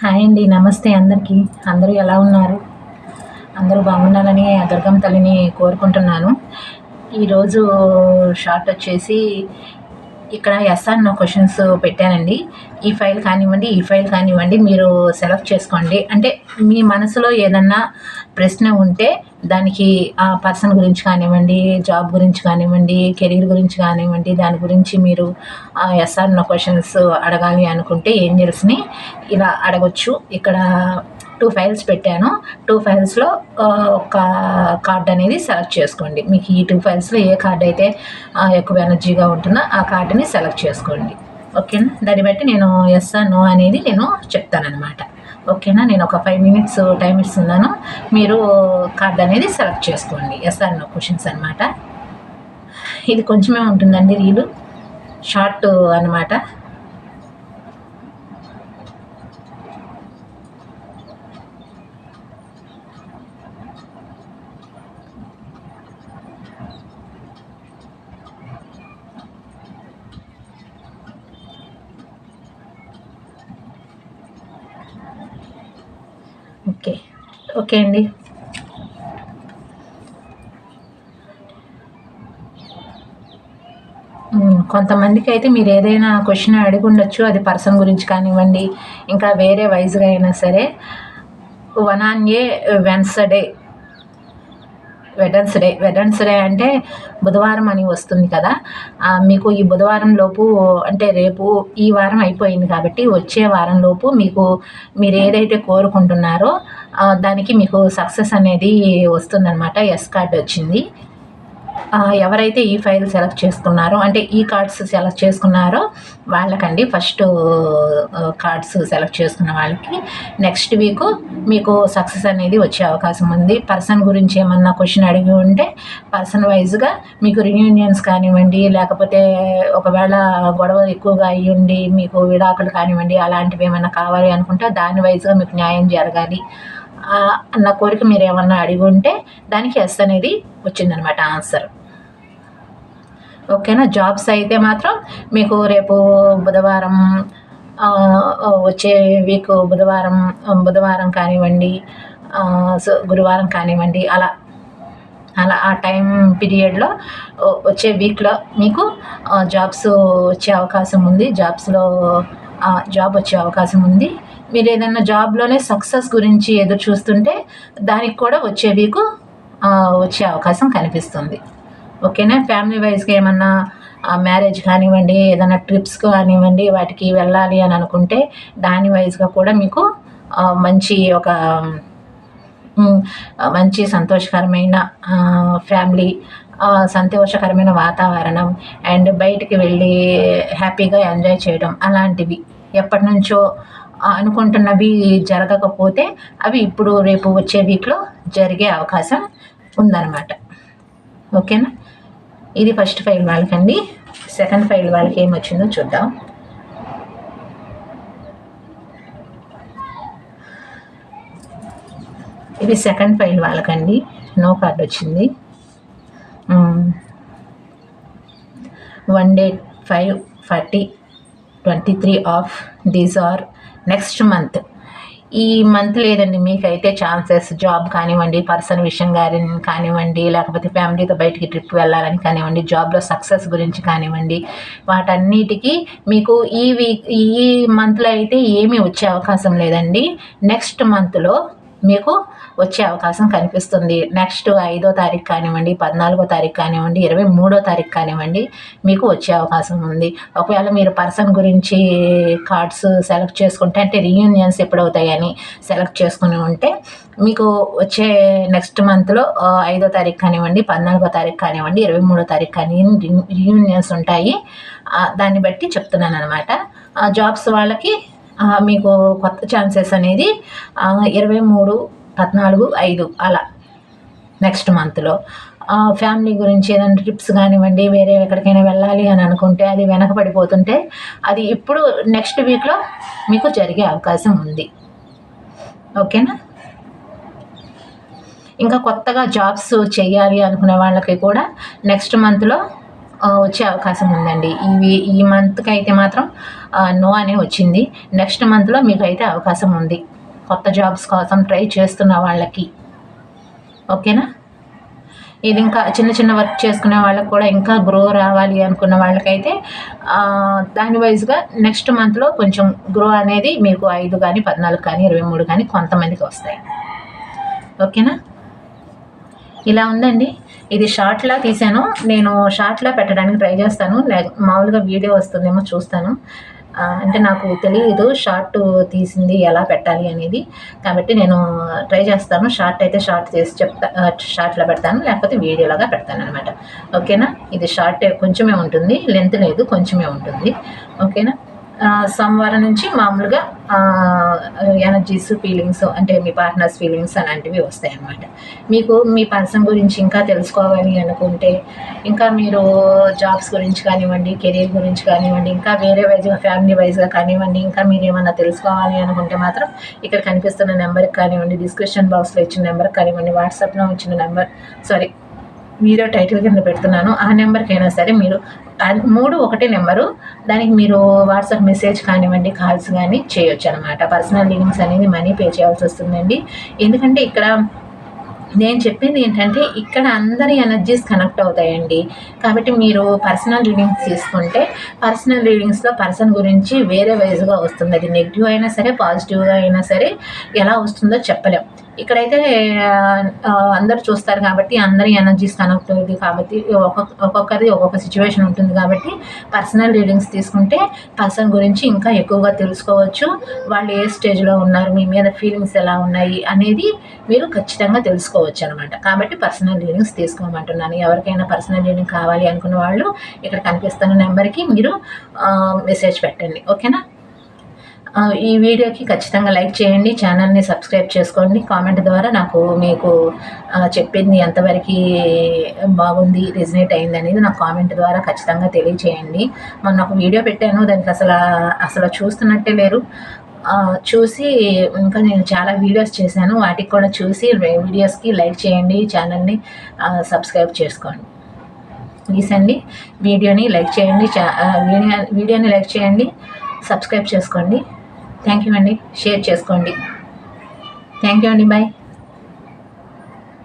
Hi అండి నమస్తే అందరికీ. అందరూ ఎలా ఉన్నారు? అందరూ బాగుండాలని దుర్గం దుర్గమ్మ తల్లిని కోరుకుంటున్నాను. ఈరోజు షార్ట్ వచ్చేసి ఇక్కడ ఎస్ఆర్ నో క్వశ్చన్స్ పెట్టానండి. ఈ ఫైల్ కానివ్వండి ఈ ఫైల్ కానివ్వండి మీరు సెలెక్ట్ చేసుకోండి. అంటే మీ మనసులో ఏదన్నా ప్రశ్న ఉంటే దానికి ఆ పర్సన్ గురించి కానివ్వండి జాబ్ గురించి కానివ్వండి కెరీర్ గురించి కానివ్వండి దాని గురించి మీరు ఎస్ఆర్ నో క్వశ్చన్స్ అడగాలి అనుకుంటే ఏంజల్స్ని ఇలా అడగొచ్చు. ఇక్కడ టూ ఫైల్స్ పెట్టాను. టూ ఫైల్స్లో ఒక కార్డ్ అనేది సెలెక్ట్ చేసుకోండి. మీకు ఈ టూ ఫైల్స్లో ఏ కార్డ్ అయితే ఎక్కువ ఎనర్జీగా ఉంటుందో ఆ కార్డుని సెలెక్ట్ చేసుకోండి. ఓకేనా? దాన్ని బట్టి నేను ఎస్ఆర్ నో అనేది నేను చెప్తానన్నమాట. ఓకేనా? నేను ఒక ఫైవ్ మినిట్స్ టైం ఇస్తున్నాను. మీరు కార్డ్ అనేది సెలెక్ట్ చేసుకోండి. ఎస్ఆర్ నో క్వశ్చన్స్ అనమాట ఇది కొంచెమే ఉంటుందండి రీలు షార్ట్ అనమాట ఓకే. ఓకే అండి. కొంతమందికి అయితే మీరు ఏదైనా క్వశ్చన్ అడిగి ఉండొచ్చు అది పర్సన్ గురించి కానివ్వండి ఇంకా వేరే వైజ్గా అయినా సరే one on a Wednesday Wednesday Wednesday అంటే బుధవారం అని వస్తుంది కదా. మీకు ఈ బుధవారం లోపు అంటే రేపు ఈ వారం అయిపోయింది కాబట్టి వచ్చే వారం లోపు మీకు మీరు ఏదైతే కోరుకుంటున్నారో దానికి మీకు సక్సెస్ అనేది వస్తుందన్నమాట. ఎస్ కార్డ్ వచ్చింది. ఎవరైతే ఈ ఫైల్ సెలెక్ట్ చేసుకున్నారో అంటే ఈ కార్డ్స్ సెలెక్ట్ చేసుకున్నారో వాళ్ళకండి ఫస్ట్ కార్డ్స్ సెలెక్ట్ చేసుకున్న వాళ్ళకి నెక్స్ట్ వీక్ మీకు సక్సెస్ అనేది వచ్చే అవకాశం ఉంది. పర్సన్ గురించి ఏమన్నా క్వశ్చన్ అడిగి ఉంటే పర్సన్ వైజ్గా మీకు రియూనియన్స్ కానివ్వండి లేకపోతే ఒకవేళ గొడవ ఎక్కువగా అయ్యి ఉండి మీకు విడాకులు కానివ్వండి అలాంటివి ఏమైనా కావాలి అనుకుంటే దాని వైజ్గా మీకు న్యాయం జరగాలి. అన్న కోరిక మీరు ఏమన్నా అడిగి ఉంటే దానికి ఎస్ అనేది వచ్చిందనమాట ఆన్సర్. ఓకేనా? జాబ్స్ అయితే మాత్రం మీకు రేపు బుధవారం వచ్చే వీక్ బుధవారం బుధవారం కానివ్వండి సో గురువారం కానివ్వండి అలా అలా ఆ టైం పీరియడ్లో వచ్చే వీక్లో మీకు జాబ్స్ వచ్చే అవకాశం ఉంది. జాబ్స్లో జాబ్ వచ్చే అవకాశం ఉంది. మీరు ఏదైనా జాబ్లోనే సక్సెస్ గురించి ఎదురు చూస్తుంటే దానికి కూడా వచ్చే వీకు వచ్చే అవకాశం కనిపిస్తుంది. ఓకేనా? ఫ్యామిలీ వైజ్గా ఏమన్నా మ్యారేజ్ కానివ్వండి ఏదైనా ట్రిప్స్ కానివ్వండి వాటికి వెళ్ళాలి అని అనుకుంటే దాని వైజ్గా కూడా మీకు మంచి ఒక మంచి సంతోషకరమైన ఫ్యామిలీ సంతోషకరమైన వాతావరణం అండ్ బయటికి వెళ్ళి హ్యాపీగా ఎంజాయ్ చేయడం అలాంటివి ఎప్పటి నుంచో అనుకుంటున్నవి జరగకపోతే అవి ఇప్పుడు రేపు వచ్చే వీక్లో జరిగే అవకాశం ఉందన్నమాట. ఓకేనా? ఇది ఫస్ట్ ఫైల్ వాళ్ళకండి. సెకండ్ ఫైల్ వాళ్ళకి ఏమొచ్చిందో చూద్దాం. ఇది సెకండ్ ఫైల్ వాళ్ళకండి. నో కార్డ్ వచ్చింది. One day five forty twenty three of these are next month. ఈ మంత్ లేదండి మీకైతే ఛాన్సెస్ జాబ్ కానివ్వండి పర్సన్ విషయం గారి కానివ్వండి లేకపోతే ఫ్యామిలీతో బయటికి ట్రిప్ వెళ్ళాలని కానివ్వండి జాబ్లో సక్సెస్ గురించి కానివ్వండి వాటన్నిటికీ మీకు ఈ వీక్ ఈ మంత్లో అయితే ఏమీ వచ్చే అవకాశం లేదండి. నెక్స్ట్ మంత్లో మీకు వచ్చే అవకాశం కనిపిస్తుంది. నెక్స్ట్ ఐదో తారీఖు కానివ్వండి పద్నాలుగో తారీఖు కానివ్వండి ఇరవై మూడో తారీఖు కానివ్వండి మీకు వచ్చే అవకాశం ఉంది. ఒకవేళ మీరు పర్సన్ గురించి కార్డ్స్ సెలెక్ట్ చేసుకుంటే అంటే రీయూనియన్స్ ఎప్పుడవుతాయని సెలెక్ట్ చేసుకుని ఉంటే మీకు వచ్చే నెక్స్ట్ మంత్లో ఐదో తారీఖు కానివ్వండి పద్నాలుగో తారీఖు కానివ్వండి ఇరవై మూడో తారీఖు కానివ్వండి రీయూనియన్స్ ఉంటాయి. దాన్ని బట్టి చెప్తున్నాను అనమాట జాబ్స్ వాళ్ళకి మీకు కొత్త ఛాన్సెస్ అనేది ఇరవై మూడు పద్నాలుగు ఐదు అలా. నెక్స్ట్ మంత్లో ఫ్యామిలీ గురించి ఏదైనా ట్రిప్స్ కానివ్వండి వేరే ఎక్కడికైనా వెళ్ళాలి అని అనుకుంటే అది వెనకబడిపోతుంటే అది ఇప్పుడు నెక్స్ట్ వీక్లో మీకు జరిగే అవకాశం ఉంది. ఓకేనా ఇంకా కొత్తగా జాబ్స్ చేయాలి అనుకునే వాళ్ళకి కూడా నెక్స్ట్ మంత్లో వచ్చే అవకాశం ఉందండి. ఇవి ఈ మంత్కి అయితే మాత్రం నో అనే వచ్చింది. నెక్స్ట్ మంత్లో మీకు అయితే అవకాశం ఉంది. కొత్త జాబ్స్ కోసం ట్రై చేస్తున్న వాళ్ళకి. ఓకేనా? ఇది ఇంకా చిన్న చిన్న వర్క్ చేసుకునే వాళ్ళకి కూడా ఇంకా గ్రో రావాలి అనుకున్న వాళ్ళకైతే దాని వైజ్గా నెక్స్ట్ మంత్లో కొంచెం గ్రో అనేది మీకు ఐదు కానీ పద్నాలుగు కానీ ఇరవై మూడు కానీ కొంతమందికి వస్తాయి. ఓకేనా? ఇలా ఉందండి. ఇది షార్ట్లా తీసాను. నేను షార్ట్లా పెట్టడానికి ట్రై చేస్తాను. మామూలుగా వీడియో వస్తుందేమో చూస్తాను. అంటే నాకు తెలియదు షార్ట్ తీసింది ఎలా పెట్టాలి అనేది. కాబట్టి నేను ట్రై చేస్తాను. షార్ట్ అయితే షార్ట్ చేసి చెప్తా షార్ట్లో పెడతాను. లేకపోతే వీడియోలాగా పెడతాను అనమాట. ఓకేనా? ఇది షార్ట్ కొంచెమే ఉంటుంది. లెంత్ లేదు కొంచెమే ఉంటుంది. ఓకేనా? సోమవారం నుంచి మామూలుగా ఎనర్జీస్ ఫీలింగ్స్ అంటే మీ పార్ట్నర్స్ ఫీలింగ్స్ అలాంటివి వస్తాయి అన్నమాట మీకు మీ పర్సన్ గురించి ఇంకా తెలుసుకోవాలి అనుకుంటే ఇంకా మీరు జాబ్స్ గురించి కానివ్వండి కెరీర్ గురించి కానివ్వండి ఇంకా వేరే వైజ్గా ఫ్యామిలీ వైజ్గా కానివ్వండి ఇంకా మీరు ఏమన్నా తెలుసుకోవాలి అనుకుంటే మాత్రం ఇక్కడ కనిపిస్తున్న నెంబర్కి కానివ్వండి డిస్క్రిప్షన్ బాక్స్లో ఇచ్చిన నెంబర్కి కానివ్వండి వాట్సాప్లో ఇచ్చిన నెంబర్ సారీ వీడియో టైటిల్ కింద పెడుతున్నాను. ఆ నెంబర్కి అయినా సరే మీరు మూడు ఒకటే నెంబరు దానికి మీరు వాట్సాప్ మెసేజ్ కానివ్వండి కాల్స్ కానీ చేయొచ్చు అనమాట పర్సనల్ లింక్స్ అనేది మనీ పే చేయాల్సి వస్తుందండి. ఎందుకంటే ఇక్కడ నేను చెప్పింది ఏంటంటే ఇక్కడ అందరి ఎనర్జీస్ కనెక్ట్ అవుతాయండి. కాబట్టి మీరు పర్సనల్ రీడింగ్స్ తీసుకుంటే పర్సనల్ రీడింగ్స్లో పర్సన్ గురించి వేరే వైజ్గా వస్తుంది. అది నెగిటివ్ అయినా సరే పాజిటివ్గా అయినా సరే ఎలా వస్తుందో చెప్పలేం. ఇక్కడైతే అందరు చూస్తారు కాబట్టి అందరి ఎనర్జీస్ కనెక్ట్ అవుతుంది కాబట్టి ఒక్కొక్క ఒక్కొక్కరిది ఒక్కొక్క సిచ్యువేషన్ ఉంటుంది కాబట్టి పర్సనల్ రీడింగ్స్ తీసుకుంటే పర్సన్ గురించి ఇంకా ఎక్కువగా తెలుసుకోవచ్చు. వాళ్ళు ఏ స్టేజ్లో ఉన్నారు మీ మీద ఫీలింగ్స్ ఎలా ఉన్నాయి అనేది మీరు ఖచ్చితంగా తెలుసుకోవచ్చు అనమాట కాబట్టి పర్సనల్ రీడింగ్స్ తీసుకోమంటున్నాను. ఎవరికైనా పర్సనల్ రీడింగ్ కావాలి అనుకున్న వాళ్ళు ఇక్కడ కనిపిస్తున్న నెంబర్కి మీరు మెసేజ్ పెట్టండి. ఓకేనా ఈ వీడియోకి ఖచ్చితంగా లైక్ చేయండి ఛానల్ని సబ్స్క్రైబ్ చేసుకోండి. కామెంట్ ద్వారా నాకు మీకు చెప్పింది ఎంతవరకు బాగుంది రిజనేట్ అయింది అనేది నాకు కామెంట్ ద్వారా ఖచ్చితంగా తెలియచేయండి. మొన్న ఒక వీడియో పెట్టాను దానికి అసలు అసలు చూస్తున్నట్టే లేరు చూసి ఇంకా నేను చాలా వీడియోస్ చేశాను వాటికి కూడా చూసి వీడియోస్కి లైక్ చేయండి ఛానల్ని సబ్స్క్రైబ్ చేసుకోండి. ప్లీజ్ అండి వీడియోని లైక్ చేయండి చా- వీడియో వీడియోని లైక్ చేయండి సబ్స్క్రైబ్ చేసుకోండి. థ్యాంక్ యూ అండి. షేర్ చేసుకోండి. థ్యాంక్ యూ అండి. బాయ్.